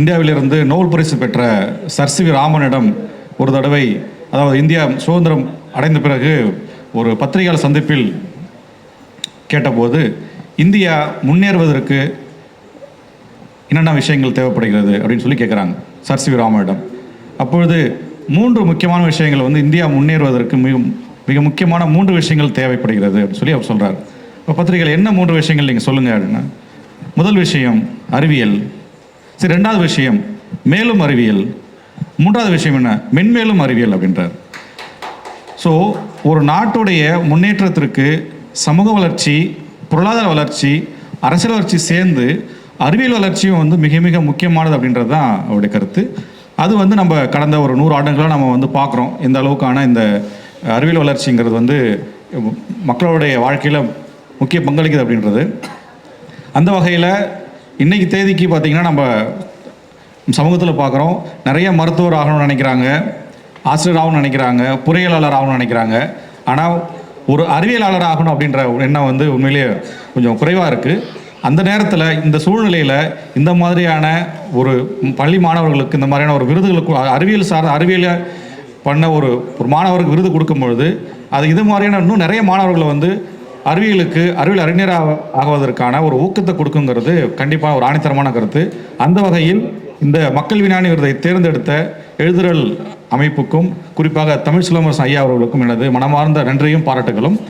இந்தியாவிலிருந்து நோபல் பரிசு பெற்ற சர் சி வி ராமனிடம் ஒரு தடவை அதாவது இந்தியா சுதந்திரம் அடைந்த பிறகு ஒரு பத்திரிகையாளர் சந்திப்பில் கேட்டபோது இந்தியா முன்னேறுவதற்கு என்னென்ன விஷயங்கள் தேவைப்படுகிறது? அப்படின்னு சொல்லி கேட்குறாங்க சர் சி வி ராமனிடம். அப்பொழுது மூன்று முக்கியமான விஷயங்கள் வந்து இந்தியா முன்னேறுவதற்கு மிக மிக முக்கியமான மூன்று விஷயங்கள் தேவைப்படுகிறது அப்படின்னு சொல்லி அவர் சொல்கிறார் இப்போ பத்திரிகையில் என்ன மூன்று விஷயங்கள் நீங்கள் சொல்லுங்கள் அப்படின்னா முதல் விஷயம் அறிவியல் சரி ரெண்டாவது விஷயம் மேலும் அறிவியல். மூன்றாவது விஷயம் என்ன? மென்மேலும் அறிவியல் அப்படின்றார். ஸோ ஒரு நாட்டுடைய முன்னேற்றத்திற்கு சமூக வளர்ச்சி பொருளாதார வளர்ச்சி அரசியல் வளர்ச்சி சேர்ந்து அறிவியல் வளர்ச்சியும் வந்து மிக மிக முக்கியமானது அப்படின்றது தான் அவருடைய கருத்து. அது வந்து நம்ம கடந்த ஒரு நூறு ஆண்டுகளாக நம்ம வந்து பார்க்குறோம். இந்த அளவுக்கான இந்த அறிவியல் வளர்ச்சிங்கிறது வந்து மக்களுடைய வாழ்க்கையில் முக்கிய பங்களிக்குது அப்படின்றது. அந்த வகையில் இன்றைக்கி தேதிக்கு பார்த்திங்கன்னா நம்ம சமூகத்தில் பார்க்குறோம். நிறைய மருத்துவர் ஆகணும்னு நினைக்கிறாங்க. ஆசிரியர் ஆகணும்னு நினைக்கிறாங்க. பொறியியலாளர் ஆகணும்னு நினைக்கிறாங்க. ஆனால் ஒரு அறிவியலாளர் ஆகணும் அப்படின்ற எண்ணம் வந்து உண்மையிலேயே கொஞ்சம் குறைவாக இருக்குது அந்த நேரத்தில் இந்த சூழ்நிலையில் இந்த மாதிரியான ஒரு பள்ளி மாணவர்களுக்கு இந்த மாதிரியான ஒரு விருதுகளுக்கு அறிவியல் சார்ந்த அறிவியலை பண்ண ஒரு ஒரு மாணவருக்கு விருது கொடுக்கும்பொழுது அது இது மாதிரியான இன்னும் நிறைய மாணவர்களை வந்து அறிவியலுக்கு அறிவியல் அறிஞராக ஆகுவதற்கான ஒரு ஊக்கத்தை கொடுக்குங்கிறது கண்டிப்பாக ஒரு ஆணித்தரமான கருத்து. அந்த வகையில் இந்த மக்கள் விஞ்ஞானி விருதை தேர்ந்தெடுத்த எழுதுறல் அமைப்புக்கும் குறிப்பாக தமிழ் சிலம்பரசன் ஐயா அவர்களுக்கும் எனது மனமார்ந்த நன்றியும் பாராட்டுகளும்.